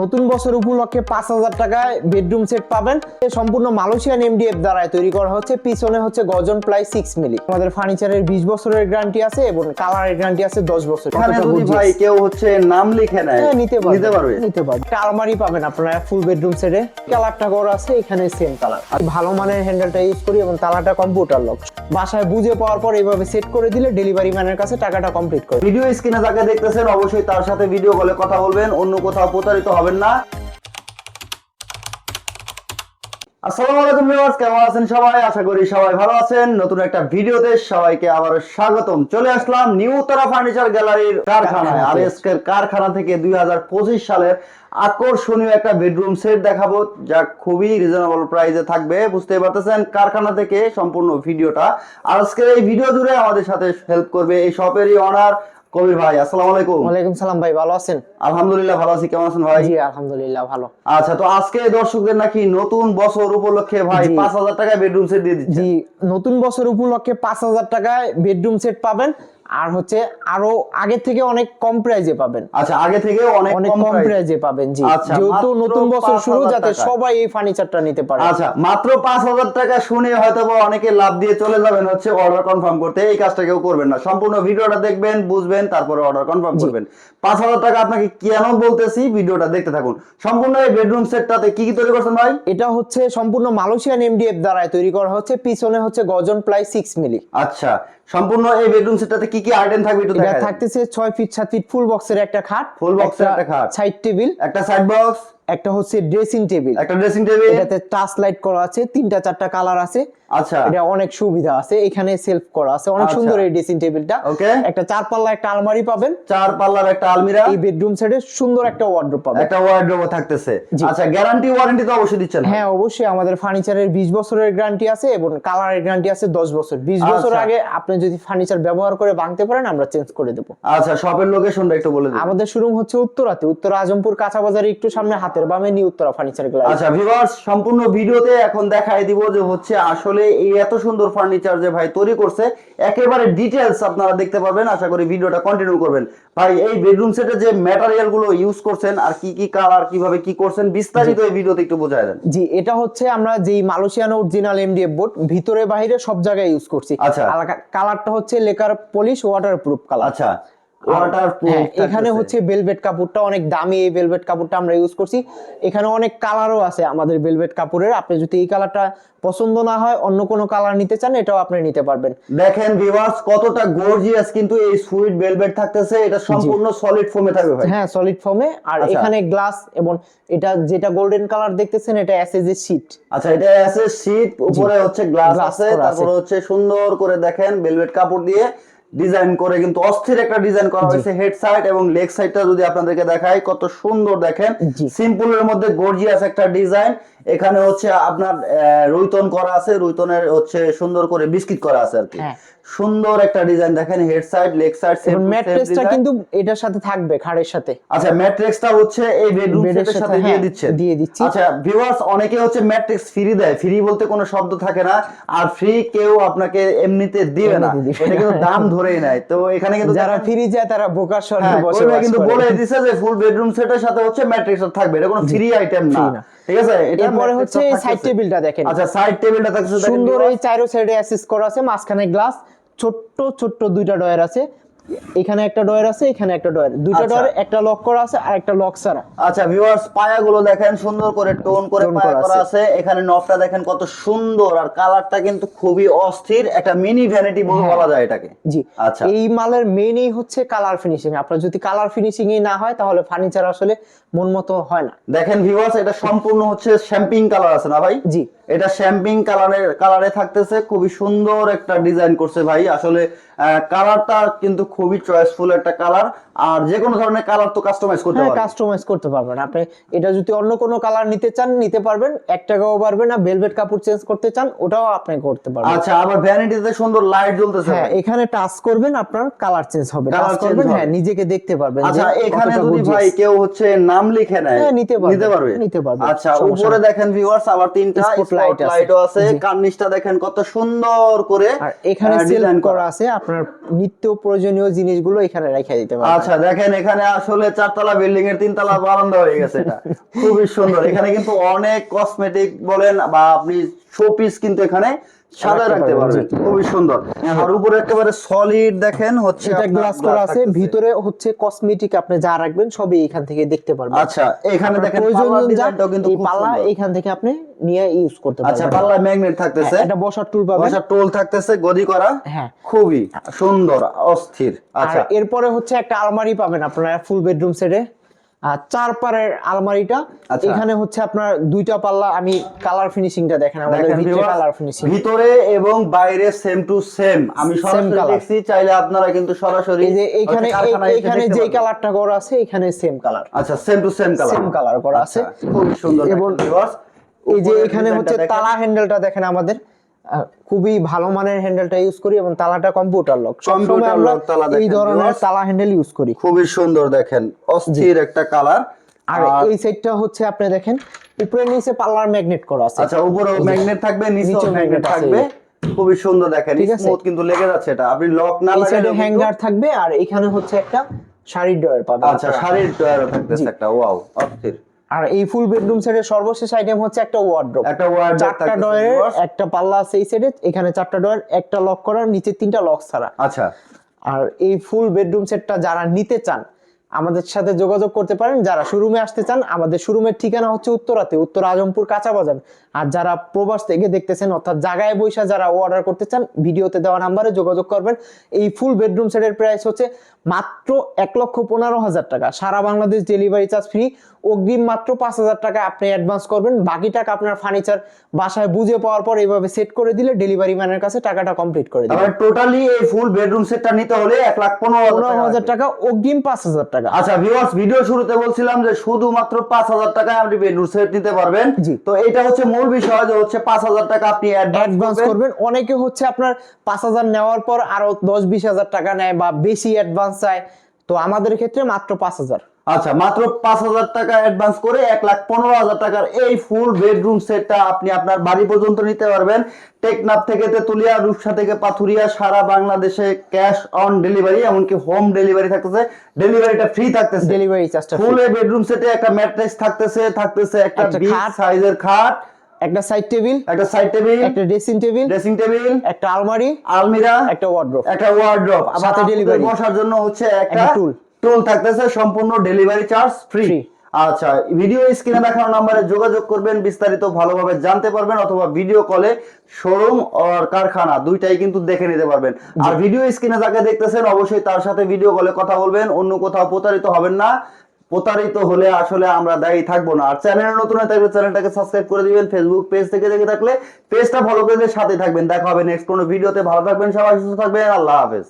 নতুন বছর উপলক্ষে পাঁচ হাজার টাকায় বেডরুম সেট পাবেন। সম্পূর্ণ মালয়েশিয়ান এমডিএফ দ্বারাই তৈরি করা হচ্ছে। পিছনে হচ্ছে গজন প্লাই সিক্স মিলি আমাদের ফার্নিচারের বিশ বছরের গ্যারান্টি আছে এবং কালারের গ্যারান্টি আছে দশ বছর। ভাই কেউ হচ্ছে নাম লিখে নেয় হ্যাঁ, নিতে পারবে। নিতে পারবে। আলমারি পাবেন আপনারা ফুল বেডরুম সেটে কালারটা করা আছে এখানে সেম কালার ভালো মানের হ্যান্ডেলটা ইউজ করি এবং তালাটা কম্পিউটার লক বাসায় বুঝে পাওয়ার পর এইভাবে সেট করে দিলে ডেলিভারি ম্যানের কাছে টাকাটা কমপ্লিট করে। ভিডিও স্ক্রিনে যাকে দেখতেছেন অবশ্যই তার সাথে ভিডিও কলে কথা বলবেন অন্য কোথাও প্রতারিত হবেন না। আসসালামু আলাইকুম ভিউয়ার্স কেমন আছেন সবাই? আশা করি সবাই ভালো আছেন। নতুন একটা ভিডিওতে সবাইকে আবার স্বাগতম। চলে আসলাম নিউ তারা ফার্নিচার গ্যালারির কারখানায়। আর এসকের কারখানা থেকে দুই সালের আকর্ষণীয় একটা বেডরুম সেট দেখাবো যা খুবই রিজনেবল প্রাইসে থাকবে। বুঝতে পারতেছেন কারখানা থেকে সম্পূর্ণ ভিডিওটা। আর আজকের এই ভিডিও জুড়ে আমাদের সাথে হেল্প করবে এই শপেরই অনার কবির ভাই। আসসালামু আলাইকুম। ওয়ালাইকুম সালাম ভাই ভালো আছেন? আলহামদুলিল্লাহ ভালো আছি কেমন আছেন ভাই? জি আলহামদুলিল্লাহ ভালো। আচ্ছা তো আজকে দর্শকদের নাকি নতুন বছর উপলক্ষে ভাই জি। পাঁচ হাজার টাকায় বেডরুম সেট দিয়ে দিচ্ছে। জি নতুন বছর উপলক্ষে পাঁচ হাজার টাকায় বেডরুম সেট পাবেন আর হচ্ছে আরও আগের থেকে অনেক কম প্রাইজে পাবেন। আচ্ছা আগে থেকে অনেক কম প্রাইজে পাবেন জি। আচ্ছা, যেহেতু নতুন বছর শুরু যাতে সবাই এই ফার্নিচারটা নিতে পারে। আচ্ছা মাত্র পাঁচ হাজার টাকা শুনে হয়তো অনেকে লাভ দিয়ে চলে যাবেন হচ্ছে অর্ডার কনফার্ম করতে। এই কাজটা কেউ করবেন না। সম্পূর্ণ ভিডিওটা দেখবেন বুঝবেন তারপরে অর্ডার কনফার্ম করবেন। পাঁচ হাজার টাকা আপনাকে কেন বলতেছি? ভিডিওটা দেখতে থাকুন। সম্পূর্ণ এই বেডরুম সেটটাতে কি কি তৈরি করছেন ভাই? এটা হচ্ছে সম্পূর্ণ মালয়েশিয়ান এমডিএফ দ্বারাই তৈরি করা হচ্ছে। পিছনে হচ্ছে গজন প্লাই সিক্স মিলি আচ্ছা সম্পূর্ণ এই বেডরুম সেটটাতে কি কি আইটেম থাকবে একটু দেখা থাকতেছে ছয় ফিট সাত ফিট ফুল বক্সের একটা খাট ফুল বক্সের একটা খাট। সাইড টেবিল একটা সাইড বক্স একটা হচ্ছে ড্রেসিং টেবিল একটা ড্রেসিং টেবিল এটাতে টাচ লাইট করা আছে তিনটা চারটা কালার আছে। আচ্ছা। এটা অনেক সুবিধা আছে এখানে সেলফ করা আছে। অনেক আচ্ছা। সুন্দর এই ড্রেসিং টেবিলটা ওকে একটা চার পাল্লা একটা আলমারি পাবেন। চার পাল্লার একটা আলমিরা। এই বেডরুম সেটে সুন্দর একটা ওয়ার্ড্রোব পাবেন। একটা ওয়ার্ড্রোব থাকতেছে। আচ্ছা গ্যারান্টি ওয়ারেন্টি তো অবশ্যই দিচ্ছেন হ্যাঁ অবশ্যই। আমাদের ফার্নিচারের বিশ বছরের গ্যারান্টি আছে এবং কালারের গ্যারান্টি আছে দশ বছর। বিশ বছর আচ্ছা। আগে আপনি যদি ফার্নিচার ব্যবহার করে ভাঙতে পারেন আমরা চেঞ্জ করে দেব। আচ্ছা শপের লোকেশনটা একটু বলে দিন। আমাদের শোরুম হচ্ছে উত্তরাতে। উত্তর আজমপুর কাঁচা বাজারে একটু সামনে হাতের বামে নিউ উত্তরা ফার্নিচার গ্যালারি আচ্ছা ভিউয়ার্স সম্পূর্ণ ভিডিওতে এখন দেখাই দিব যে হচ্ছে আসলে এই এত সুন্দর ফার্নিচার যে ভাই তৈরি করছে একেবারে ডিটেলস আপনারা দেখতে পাবেন আশা করি ভিডিওটা কন্টিনিউ করবেন। ভাই এই বেডরুম সেটে যে ম্যাটেরিয়ালগুলো ইউজ করছেন আর কি কি কালার কীভাবে কি করছেন বিস্তারিত এই ভিডিওতে একটু বোঝায় দেন। জি এটা হচ্ছে আমরা যেই মালয়েশিয়ান অরিজিনাল এমডিএফ বোর্ড ভিতরে বাইরে সব জায়গায় ইউজ করছি। আচ্ছা। কালারটা হচ্ছে lacquer polish waterproof colour আচ্ছা। এখানে হচ্ছে ভেলভেট কাপড়টা অনেক দামি এই ভেলভেট কাপড়টা আমরা ইউজ করছি। এখানে অনেক কালারও আছে আমাদের ভেলভেট কাপড়ের। আপনি যদি এই কালারটা পছন্দ না হয় অন্য কোনো কালার নিতে চান এটাও আপনি নিতে পারবেন। দেখেন ভিউয়ার্স কতটা গর্জিয়াস কিন্তু এই সুইট ভেলভেট থাকতেছে। এটা সম্পূর্ণ সলিড ফোমে থাকবে ভাই। হ্যাঁ সলিড ফর্মে আর আচ্ছা। এখানে গ্লাস এবং এটা যেটা গোল্ডেন কালার দেখতেছেন এটা এসএস এর শীট আচ্ছা এটা আছে শীট উপরে হচ্ছে গ্লাস আছে। তারপরে হচ্ছে সুন্দর করে দেখেন ভেলভেট কাপড় দিয়ে। ডিজাইন করে কিন্তু অস্থির একটা ডিজাইন করা হয়েছে হেড সাইড এবং লেগ সাইডটা যদি আপনাদেরকে দেখাই কত সুন্দর দেখেন। সিম্পলের মধ্যে গর্জিয়াস একটা ডিজাইন। এখানে হচ্ছে আপনার রুইতন করা আছে রুইতনের হচ্ছে সুন্দর করে বিস্কিট করা আছে আর কি। হ্যাঁ। সুন্দর একটা ডিজাইন দেখেন হেড সাইড লেগ সাইড এবং ম্যাট্রেসটা কিন্তু এটার সাথে থাকবে খাড়ের সাথে। আচ্ছা ম্যাট্রিক্সটা হচ্ছে এই বেডরুম সেটের সাথে, দিয়ে হ্যাঁ, দিচ্ছে। দিয়ে দিচ্ছি। আচ্ছা ভিউয়ার্স অনেকে হচ্ছে ম্যাট্রিক্স ফ্রি দেয়। ফ্রি বলতে কোনো শব্দ থাকে না। আর ফ্রি কেউ আপনাকে এমনিতে দিবে না। এটা কিন্তু দাম ধরেই নেয়। তো এখানে কিন্তু যারা ফ্রি যায় তারা বোকার স্বর্গে হ্যাঁ, বসে কিন্তু বলে দিছে যে ফুল বেডরুম সেটের সাথে হচ্ছে ম্যাট্রিক্স থাকবে। এটা কোনো ফ্রি আইটেম না। ঠিক আছে এটা পরে হচ্ছে। সাইড টেবিলটা দেখেন আচ্ছা সাইড টেবিলটা থাকছে দেখেন সুন্দর viewers। এই চারো সাইডে অ্যাসিস করা আছে মাঝখানে গ্লাস ছোট্ট ছোট্ট দুইটা ডয়ার আছে এখানে একটা ডয়ার আছে এখানে একটা ডয়ার দুইটা আচ্ছা। ডয়ার একটা লক করা আছে আর একটা লক ছাড়া। আচ্ছা ভিউয়ার্স পায়াগুলো দেখেন সুন্দর করে টোন করে পায়া করা আছে। এখানে নবটা দেখেন কত সুন্দর আর কালারটা কিন্তু খুবই অস্থির। একটা মিনি ভ্যানিটি। বলা যায় এটাকে। জি। আচ্ছা। এই মালের মেইনই হচ্ছে কালার ফিনিশিং আপনার যদি কালার ফিনিশিং না হয় তাহলে ফার্নিচার আসলে মন মতো হয় না। দেখেন ভিউয়ার্স এটা সম্পূর্ণ হচ্ছে শ্যাম্পিং কালার আছে না ভাই? জি। এটা শ্যাম্পিং কালারের কালারে থাকতেছে। খুবই সুন্দর একটা ডিজাইন করছে ভাই। আসলে কালারটা কিন্তু খুবই চয়েসফুল একটা কালার আর যে কোনো ধরনের কালার তো কাস্টমাইজ করতে হ্যাঁ পারবেন। কাস্টমাইজ করতে পারবেন। আপনি এটা যদি অন্য কোনো কালার নিতে চান নিতে পারবেন। এক টাকাও পারবেন না। ভেলভেট কাপড় চেঞ্জ করতে চান ওটাও আপনি করতে পারবেন। আচ্ছা আবার ভ্যানিটিতে সুন্দর লাইট জ্বলতেছে। হ্যাঁ এখানে টাচ করবেন আপনার কালার চেঞ্জ হবে। টাচ করবেন হ্যাঁ নিজেকে দেখতে পারবেন আচ্ছা এখানে যদি ভাই কেউ হচ্ছে নাম লিখে নেয় হ্যাঁ, নিতে পারবে, নিতে পারবে? নিতে পারবে, আচ্ছা উপরে দেখেন ভিউয়ার্স আবার তিনটা আছে। লাইটও আছে। কার্নিশটা দেখেন কত সুন্দর করে আর এখানে আহ, করা আছে। আপনার নিত্য প্রয়োজনীয় জিনিসগুলো এখানে রেখে দিতে পারবেন। আচ্ছা দেখেন এখানে আসলে চারতলা বিল্ডিং এর তিনতলা বারান্দা হয়ে গেছে এটা। খুবই সুন্দর। এখানে কিন্তু অনেক কসমেটিক বলেন বা আপনি শোপিস কিন্তু এখানে সাদা রাখতে পারবেন, খুবই সুন্দর। আর উপরে একেবারে সলিড দেখেন হচ্ছে এটা গ্লাস করা আছে। ভিতরে হচ্ছে কসমেটিক আপনি যা রাখবেন সবই এখান থেকে দেখতে পারবেন। আচ্ছা এখানে দেখেন ডিজাইনটাও কিন্তু পাল্লা এখান থেকে আপনি নিয়ে ইউজ করতে আচ্ছা পাল্লা ম্যাগনেট থাকতেছে। এটা বসার টুল পাবেন। বসার টোল থাকতেছে গদি করা। হ্যাঁ। খুবই সুন্দর অস্থির। আচ্ছা। এরপরে হচ্ছে একটা আলমারি পাবেন আপনারা ফুল বেডরুম সেটে আর চার পারের আলমারিটা আচ্ছা। এখানে হচ্ছে আপনার দুইটা পাল্লা আমি কালার ফিনিশিংটা দেখেন আমাদের ভিতরে কালার ফিনিশিং ভিতরে এবং বাইরে সেম টু সেম আমি সরাসরি দেখছি চাইলে আপনারা কিন্তু সরাসরি এই যে এখানে এখানে যে কালারটা করা আছে এখানে সেম কালার আচ্ছা same to same colour same colour করা আছে। খুব সুন্দর এবং viewers। এই যে এখানে হচ্ছে তালা হ্যান্ডেলটা দেখেন আমাদের। খুবই ভালো মানের হ্যান্ডেলটা ইউজ করি এবং তালাটা কম্পিউটার লক আমরা lock তালা এই ধরনের তালা হ্যান্ডেল ইউজ করি। খুবই সুন্দর দেখেন অস্থির একটা কালার আর এই সাইডটা হচ্ছে আপনি দেখেন উপরে নিচে পাল্লার ম্যাগনেট করা আছে। আচ্ছা উপরে ম্যাগনেট থাকবে নিচেও ম্যাগনেট থাকবে। খুবই সুন্দর দেখেন ঠিক আছে? স্মুথ কিন্তু লেগে যাচ্ছে এটা। আপনি লক না লাগালে হ্যাঙ্গার থাকবে আর এখানে হচ্ছে একটা শাড়ির ড্রয়ার পাবেন আচ্ছা। শাড়ির ডয়ারও থাকতেছে একটা ওয়াও অস্থির। আর এই ফুল বেডরুম সেটের সর্বশেষ আইটেম হচ্ছে একটা ওয়ার্ড্রোব একটা ওয়ার্ড চারটা ডয়ের একটা পাল্লা আছে এই সেটে এখানে চারটা ডয়ের একটা লক করা নিচে তিনটা লক ছাড়া। আচ্ছা। আর এই ফুল বেডরুম সেটটা যারা নিতে চান আমাদের সাথে যোগাযোগ করতে পারেন। যারা শোরুমে আসতে চান আমাদের শোরুমের ঠিকানা হচ্ছে উত্তরাতে উত্তর আজমপুর কাঁচা বাজার আর যারা প্রবাস থেকে দেখতেছেন অর্থাৎ জায়গায় বৈশা যারা অর্ডার করতে চান ভিডিওতে দেওয়া নাম্বারে যোগাযোগ করবেন। এই ফুল বেডরুম সেটের প্রাইস হচ্ছে মাত্র এক লক্ষ পনেরো হাজার টাকা। সারা বাংলাদেশ ডেলিভারি চার্জ ফ্রি অগ্রিম মাত্র পাঁচ হাজার টাকা আপনি অ্যাডভান্স করবেন। বাকি টাকা আপনার ফার্নিচার বাসায় বুঝে পাওয়ার পর এইভাবে সেট করে দিলে ডেলিভারি ম্যানের কাছে টাকাটা কমপ্লিট করে দিবেন। টোটালি এই ফুল বেডরুম সেটটা নিতে হলে এক লাখ পনেরো হাজার টাকা অগ্রিম পাঁচ হাজার টাকা। আচ্ছা ভিউয়ার্স ভিডিও শুরুতে বলছিলাম যে শুধুমাত্র পাঁচ হাজার টাকায় আপনি বেডরুম সেট নিতে পারবেন। জি। তো এটা হচ্ছে মূল বিষয় যে হচ্ছে পাঁচ হাজার টাকা আপনি অ্যাডভান্স অ্যাডভান্স করবেন। অনেকে হচ্ছে আপনার পাঁচ হাজার নেওয়ার পর আরও দশ বিশ হাজার টাকা নেয় বা বেশি অ্যাডভান্স চায়। তো আমাদের ক্ষেত্রে মাত্র পাঁচ হাজার। আচ্ছা মাত্র পাঁচ হাজার টাকা অ্যাডভান্স করে এক লাখ পনেরো হাজার টাকার এই ফুল বেডরুম সেটটা আপনি আপনার বাড়ি পর্যন্ত নিতে পারবেন। টেকনাফ থেকে তেতুলিয়া রূপসা থেকে পাথুরিয়া সারা বাংলাদেশে ক্যাশ অন ডেলিভারি এমনকি হোম ডেলিভারি থাকতেছে। ডেলিভারিটা ফ্রি থাকতেছে। ডেলিভারি চার্জটা ফুল বেডরুম সেটে একটা ম্যাট্রেস থাকতেছে থাকতেছে একটা একটা বিগ সাইজের খাট। একটা সাইড টেবিল একটা সাইড টেবিল একটা ড্রেসিং টেবিল ড্রেসিং টেবিল একটা আলমারি আলমিরা একটা ওয়ার্ড্রোব একটা ওয়ার্ড্রপ সাথে delivery। বসার জন্য হচ্ছে একটা tool। টুল থাকতেছে সম্পূর্ণ ডেলিভারি চার্জ ফ্রি আচ্ছা ভিডিও স্ক্রিনে দেখানো নম্বরে যোগাযোগ করবেন বিস্তারিত ভালোভাবে জানতে পারবেন অথবা ভিডিও কলে শোরুম আর কারখানা দুইটাই কিন্তু দেখে নিতে পারবেন। আর ভিডিও স্ক্রিনে যাকে দেখতেছেন অবশ্যই তার সাথে ভিডিও কলে কথা বলবেন অন্য কোথাও প্রতারিত হবেন না। প্রতারিত হলে আসলে আমরা দায়ী থাকব না। আর চ্যানেল নতুন হয়ে থাকলে চ্যানেলটাকে সাবস্ক্রাইব করে দিবেন। ফেসবুক পেজ থেকে দেখে থাকলে পেজটা ফলো করে সাথে থাকবেন। দেখা হবে নেক্সট কোনো ভিডিওতে ভালো থাকবেন সবাই, সুস্থ থাকবেন। আল্লাহ হাফেজ।